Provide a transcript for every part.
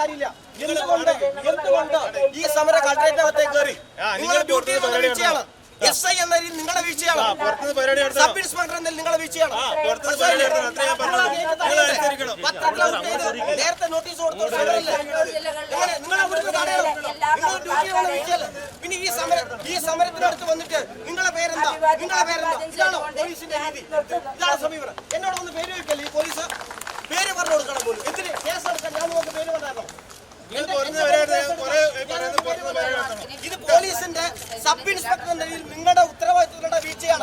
കാര്യമില്ല. എന്തുകൊണ്ട്? എന്തുകൊണ്ട്? ഈ സമര കയറി? നിങ്ങളുടെ വീഴ്ചയാണ്. എസ് ഐ എന്ന രീതിയിൽ നിങ്ങളുടെ വീഴ്ചയാണ്. സബ് ഇൻസ്പെക്ടർ എന്നതിൽ നിങ്ങളുടെ വീഴ്ചയാണ്. നേരത്തെ നോട്ടീസ് കൊടുത്തു. നിങ്ങൾ. പിന്നെ ഈ സമരം ഈ സമരത്തിനടുത്ത് വന്നിട്ട് നിങ്ങളെ പേരെന്താ? നിങ്ങളെ പേരെന്താ? ഇതാണോ പോലീസിന്റെ രീതി. ഇതാണ് സമീപനം. എന്നോട് ഒന്ന് പേര് വയ്ക്കല്ലേ ഈ പോലീസ് പേര് പറഞ്ഞു കൊടുക്കണം പോലും എന്തിന് കേസ് എടുക്കാൻ ഞാൻ നമുക്ക് പേര് പറഞ്ഞോ നിങ്ങൾ പുറത്തുനിന്ന് പരിപാടി ഞാൻ കുറെ പറയുന്നത് പുറത്തുനിന്ന് പരിപാടി നടത്തണം ഇത് പോലീസിന്റെ സബ് ഇൻസ്പെക്ടർ രീതിയിൽ നിങ്ങളുടെ ഉത്തരവാദിത്തങ്ങളുടെ വീഴ്ചയാണ്.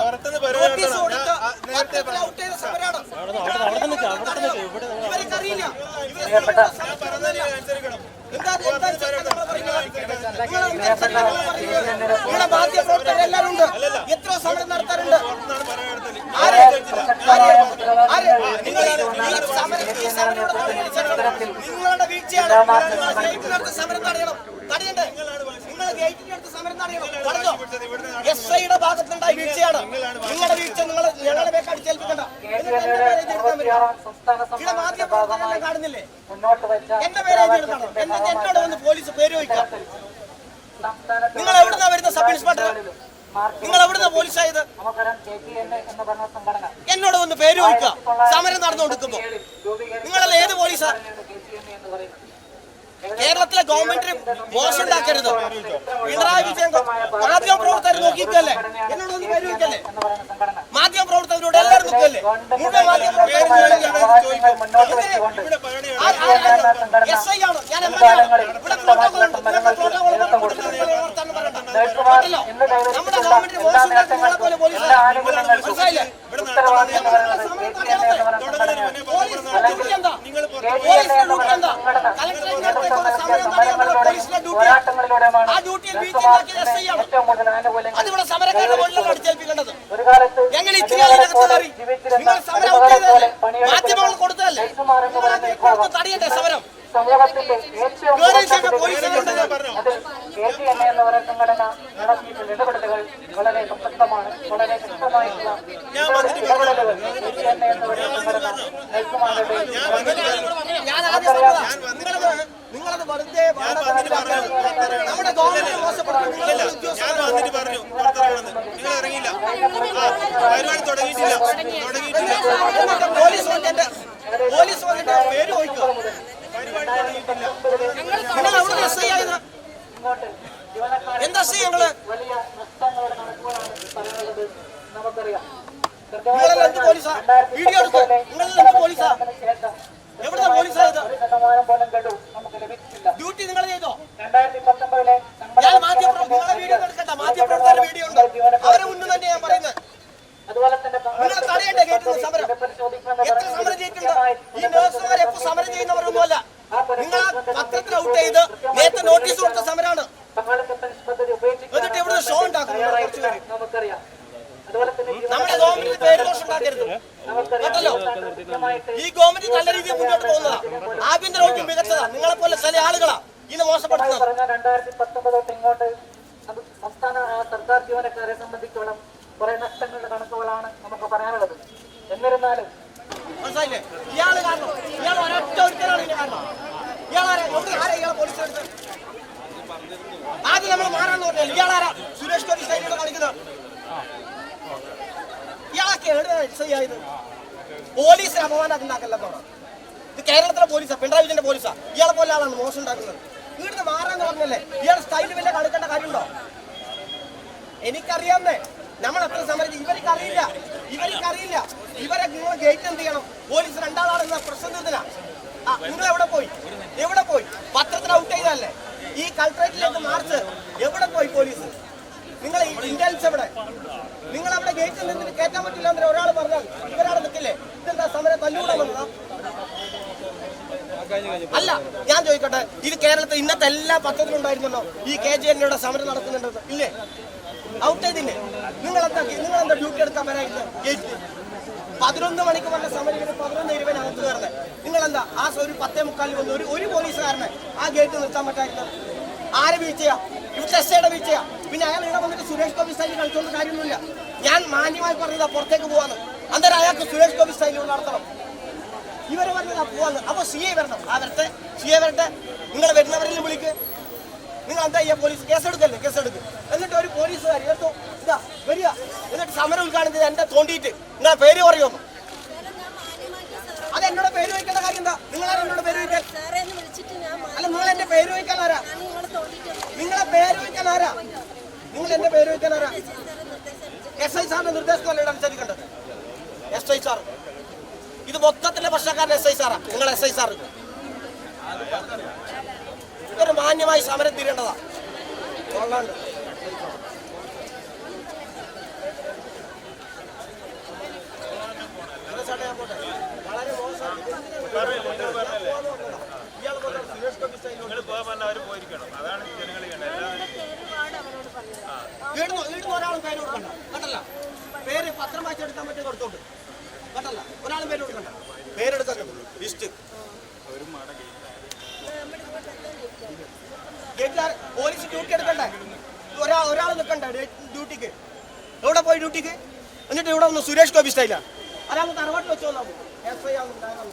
നോട്ടീസ് കൊടുത്ത് ഔട്ട് ചെയ്ത സമരമാണ്. ഇവർക്കറിയില്ല? നിങ്ങളുടെ മാധ്യമപ്രവർത്തകർ എല്ലാവരും ഉണ്ട് എത്ര സമരം നടത്താറുണ്ട്? ആര്? ആര്? നിങ്ങൾ ഈ- ഈ സമരം- ഈ സമരം ഇവിടെ തുടങ്ങിയത് നിങ്ങളുടെ വീഴ്ചയാണ് നിങ്ങൾ ഗേറ്റിനടുത്ത് സമരം നിങ്ങൾ ഗേറ്റിനടുത്ത് സമരം വീഴ്ച നിങ്ങൾ എന്നോട് വന്ന് പോലീസ് പേര് ചോദിക്കാം. നിങ്ങൾ എവിടുന്നാ വരുന്ന സബ് ഇൻസ്പെക്ടർ? നിങ്ങൾ എവിടുന്ന പോലീസായത്? എന്നോട് ഒന്ന് പേര് ചോദിക്കാം. സമരം നടന്നു കൊടുക്കുമ്പോ നിങ്ങളല്ല ഏത് പോലീസാ? കേരളത്തിലെ ഗവൺമെന്റിന് മോശം ഉണ്ടാക്കരുത് പിണറായി വിജയൻ മാധ്യമ പ്രവർത്തകർ നോക്കിക്കല്ലേ എന്നോടൊന്ന് പരിഹരിക്കല്ലേ മാധ്യമ പ്രവർത്തകരോട് എല്ലാവരും നോക്കല്ലേ മുഴുവൻ മാധ്യമ ഇവിടെ എസ് ഐ ആണ് ഞാൻ ഇവിടെ കേട്ടല്ലോ നമ്മുടെ ഗവൺമെന്റിന് മോശം ഉണ്ടാക്കുന്ന പോലെ പോലീസ് മനസ്സിലായില്ലേ ഉത്തരവാദി എന്ന് പറയുന്നത് കെ പി എൻ എ എന്ന് പറയുന്ന സംഘടനയാണ് പോലീസിന്റെ ഡ്യൂട്ടി എന്താ പോലീസിന്റെ ഡ്യൂട്ടി എന്താ കളക്ടറേറ്റിനകത്തേക്കുള്ള സമരം തടയാനുള്ള പോലീസിന്റെ ഡ്യൂട്ടി പോരാട്ടങ്ങളിലൂടെയാണ് ആ ഡ്യൂട്ടിയിൽ വീഴ്ച ഉണ്ടാക്കിയത് എസ് ഐ ആണ് ഏറ്റവും കൂടുതൽ ആനുകൂല്യങ്ങൾ അതിവിടെ സമരക്കാരുടെ മുകളിലാണ് അടിച്ചേൽപ്പിക്കേണ്ടത് ഒരു കാലത്ത് ഞങ്ങൾ ഇത്തിരി അതിനകത്ത് കയറി നിങ്ങൾ സമരം ഔട്ട് ചെയ്തതല്ലേ മാധ്യമങ്ങൾ കൊടുത്തതല്ലേ നിങ്ങൾ അത് കൊടുത്ത് തടയണ്ടേ സമരം സമൂഹത്തിന്റെ ഏറ്റവും കേറി ചെന്ന പോലീസിനെ അതിൽ കെ പി എൻ നിങ്ങൾ സമരം പറയുന്ന സംഘടന നടത്തിയിട്ടുള്ള ഇടപെടലുകൾ വളരെ പ്രസക്തമാണ് വളരെ ശക്തമായിട്ടുള്ള ഇടപെടലുകൾ കെ പി എൻ എ എന്ന് പോലീസ് വന്നിട്ട് പോലീസ് വന്നിട്ട് പേര് ചോദിക്കുക. നിങ്ങൾ അവിടെ എസ് ഐ ആയത് എന്താ എസ് ഐ ഞങ്ങൾ? നിങ്ങളെല്ലാം എന്ത് പോലീസാ? വീഡിയോ എടുത്ത്? നിങ്ങളെല്ലാം എന്ത് പോലീസാ? എവിടുന്ന പോലീസായത് ഒരു ശതമാനം പോലും ഗഡു നമുക്ക് ലഭിച്ചിട്ടില്ല ഡ്യൂട്ടി നിങ്ങൾ ചെയ്തോ രണ്ടായിരത്തി പത്തൊമ്പതിലെ ഞാൻ മാധ്യമപ്രവർത്തക നിങ്ങളെ വീഡിയോ എടുക്കണ്ട മാധ്യമപ്രവർത്തകരുടെ വീഡിയോ ഉണ്ട് അവരെ മുന്നിൽ തന്നെ ഞാൻ പറയുന്നത് അതുപോലെ തന്നെ നിങ്ങൾ തടയണ്ടേ ഗേറ്റിൽ നിന്ന് സമരം എത്ര സമരം ചെയ്തിട്ടുണ്ട് ഈ നഴ്സുമാർ എപ്പോ സമരം ചെയ്യുന്നവരൊന്നുമല്ല നിങ്ങൾ ആ പത്രത്തിൽ ഔട്ട് ചെയ്ത് നേരത്തെ നോട്ടീസ് കൊടുത്ത സമരമാണ് പദ്ധതി ഉപേക്ഷിക്കാൻ എന്നിട്ട് ഇവിടെ ഷോ ഉണ്ടാക്കുന്നു ഇവിടെ കുറച്ച് പേര്. നമുക്കറിയാം അതുപോലെ തന്നെ നമ്മുടെ ഗവൺമെന്റിന് പേര് ദോഷം ഉണ്ടാക്കരുത് കേട്ടല്ലോ കൃത്യമായിട്ട് ഈ ഗവൺമെന്റ് നല്ല രീതിയിൽ മുന്നോട്ട് പോകുന്നതാ. ആഭ്യന്തര വകുപ്പ് മികച്ചതാ. നിങ്ങളെ പോലെ ചില ആളുകളാ ഇത് മോശപ്പെടുത്തുന്നത്. പറഞ്ഞ രണ്ടായിരത്തി പത്തൊമ്പത് ഇങ്ങോട്ട് സംസ്ഥാന സർക്കാർ ജീവനക്കാരെ സംബന്ധിച്ചോളം കുറെ നഷ്ടങ്ങളുടെ കണക്കുകളാണ് നമുക്ക് പറയാനുള്ളത്. എന്നിരുന്നാലും മനസ്സിലായില്ലേ? ഇയാൾ കാരണം ഇയാൾ ഒരൊറ്റ ഒരുത്തരാണ് ഇതിന് കാരണം. ഇയാളാരാ എവിടെ ആരാ? ഇയാളെ പോലീസ് എടുത്ത് ആദ്യം നമ്മൾ മാറാന്ന് പറഞ്ഞാൽ ഇയാളാരാ സുരേഷ് ഗോപി കളിക്കുന്നത് ഇയാളൊക്കെ എവിടെയാണ് പോലീസിന് അപമാനം ഉണ്ടാക്കല്ലെന്നാണ് ഇത് കേരളത്തിലെ പോലീസാ പിണറായി വിജയന്റെ പോലീസാ. ഇയാളെ പോലെ ആളാണ് മോശം ഉണ്ടാക്കുന്നത്. ഇവിടുന്ന് മാറാന്ന് പറഞ്ഞല്ലേ? ഇയാൾ സ്റ്റൈലിൽ വല്ല കളിക്കേണ്ട കാര്യമുണ്ടോ? എനിക്കറിയാമെന്നേ നമ്മൾ എത്ര അറിയില്ല ഇവർക്ക് അറിയില്ല ഇവരെ നിങ്ങൾ ഗേറ്റ് എന്ത് ചെയ്യണം? പോലീസ് രണ്ടാളാണെന്ന പ്രശ്നം നിങ്ങൾ എവിടെ പോയി? എവിടെ പോയി? പത്രത്തിന് ഔട്ട് ചെയ്താലേ ഈ കളക്ടറേറ്റിലേക്ക് മാർച്ച് എവിടെ പോയി പോലീസ്? നിങ്ങൾ ഇന്റലിജൻസ് അവിടെ നിങ്ങൾ അവിടെ ഗേറ്റിൽ നിന്ന് കയറ്റാൻ പറ്റില്ല എന്ന് ഒരാൾ പറഞ്ഞാൽ ഇവരാൾ നിൽക്കില്ലേ ഇതെന്താ സമരം തല്ലൂടെ അല്ല ഞാൻ ചോദിക്കട്ടെ ഇത് കേരളത്തിൽ ഇന്നത്തെ എല്ലാ പത്രത്തിലും ഉണ്ടായിരുന്നല്ലോ ഈ കെ ജെ എന്നോട് സമരം നടക്കുന്നുണ്ടെന്ന് ഇല്ലേ? നിങ്ങൾ എന്താ നിങ്ങൾ എന്താ ഡ്യൂട്ടി എടുക്കാൻ വരായിരുന്നു ഗേറ്റിൽ പതിനൊന്ന് മണിക്ക് വന്ന സമരം പതിനൊന്ന് ഇരുപതിന് അകത്ത് കയറുന്നത് നിങ്ങൾ എന്താ ആ ഒരു പത്തേ മുക്കാലിൽ വന്ന് ഒരു ഒരു പോലീസുകാരനെ ആ ഗേറ്റ് നിർത്താൻ പറ്റായിരുന്നത് ആരെ വീഴ്ചയാ? എസ് ഐയുടെ വീഴ്ചയാ പിന്നെ അയാൾ ഇവിടെ വന്നിട്ട് സുരേഷ് ഗോപി സ്റ്റൈലിൽ കളിച്ചുകൊണ്ട് കാര്യമൊന്നുമില്ല. ഞാൻ മാന്യമായി പറഞ്ഞതാ പുറത്തേക്ക് പോവാന്ന്. അന്നേരം അയാൾക്ക് സുരേഷ് ഗോപി സ്റ്റൈലിൽ നടത്തണം. ഇവർ പറഞ്ഞതാ പോവാന്ന്. അപ്പൊ സി ഐ വരണം. ആ വരട്ടെ. സി ഐ വരട്ടെ. നിങ്ങൾ വരുന്നവരെല്ലാം വിളിക്ക്. നിങ്ങൾ എന്താ ചെയ്യാ? പോലീസ് കേസെടുക്കല്ലേ? കേസെടുക്ക്. എന്നിട്ട് ഒരു പോലീസുകാർ എടുത്തോ ഇതാ വരിക. എന്നിട്ട് സമരം ഉദ്ഘാടനം ചെയ്ത് എന്റെ തോണ്ടിയിട്ട് നിങ്ങളെ പേര് പറയുമോ അത് എന്നോട് പേര് വയ്ക്കേണ്ട കാര്യം എന്താ? നിങ്ങൾ എന്നോട് പേര് വയ്ക്കാൻ? അല്ല നിങ്ങൾ എന്റെ പേര് വയ്ക്കാൻ ആരാ? നിങ്ങളെ പേര് വയ്ക്കാൻ ആരാ? നിങ്ങൾ എന്റെ പേര് വയ്ക്കാൻ ആരാ? എസ് ഐ സാറിന്റെ നിർദ്ദേശമല്ലേ ഇവിടെ അനുസരിക്കേണ്ടത്? എസ് ഐ സാർ ഇത് മൊത്തത്തിന്റെ പ്രശ്നക്കാരൻ എസ് ഐ സാറാ നിങ്ങൾ എസ് ഐ സാർ ഇതൊരു മാന്യമായി സമരം തീരേണ്ടതാ. കൊള്ളാണ്ട് വളരെ മോശം ഇയാൾ സുരേഷ് ഗോപി സ്റ്റൈലിൽ നിങ്ങൾ പോകാൻ പറഞ്ഞാൽ അവർ പോയിരിക്കണം അതാണ് ജനങ്ങൾ ചെയ്യേണ്ടത് എല്ലാവരും ഒരുപാട് അവരോട് പറഞ്ഞത് വീടുന്ന വീടുന്ന ഒരാളും പേര് കൊടുക്കണ്ട. കണ്ടല്ല പേര് പത്രം വായിച്ചെടുക്കാൻ പറ്റിയ കൊടുത്തോണ്ട് കണ്ടല്ല ഒരാളും പേര് കൊടുക്കണ്ട. പേരെടുക്കാൻ ലിസ്റ്റ്. ഗേറ്റുകാർ പോലീസ് ഡ്യൂട്ടി എടുക്കണ്ടേ? ഒരാൾ ഒരാൾ നിൽക്കണ്ടേ ഡ്യൂട്ടിക്ക്? എവിടെ പോയി ഡ്യൂട്ടിക്ക്? എന്നിട്ട് ഇവിടെ ഒന്ന് സുരേഷ് ഗോപി സ്റ്റൈലാണ് ഒരാൾ തറവാട്ടിൽ വെച്ചോളാം. S I ആവുന്നുണ്ടാകാം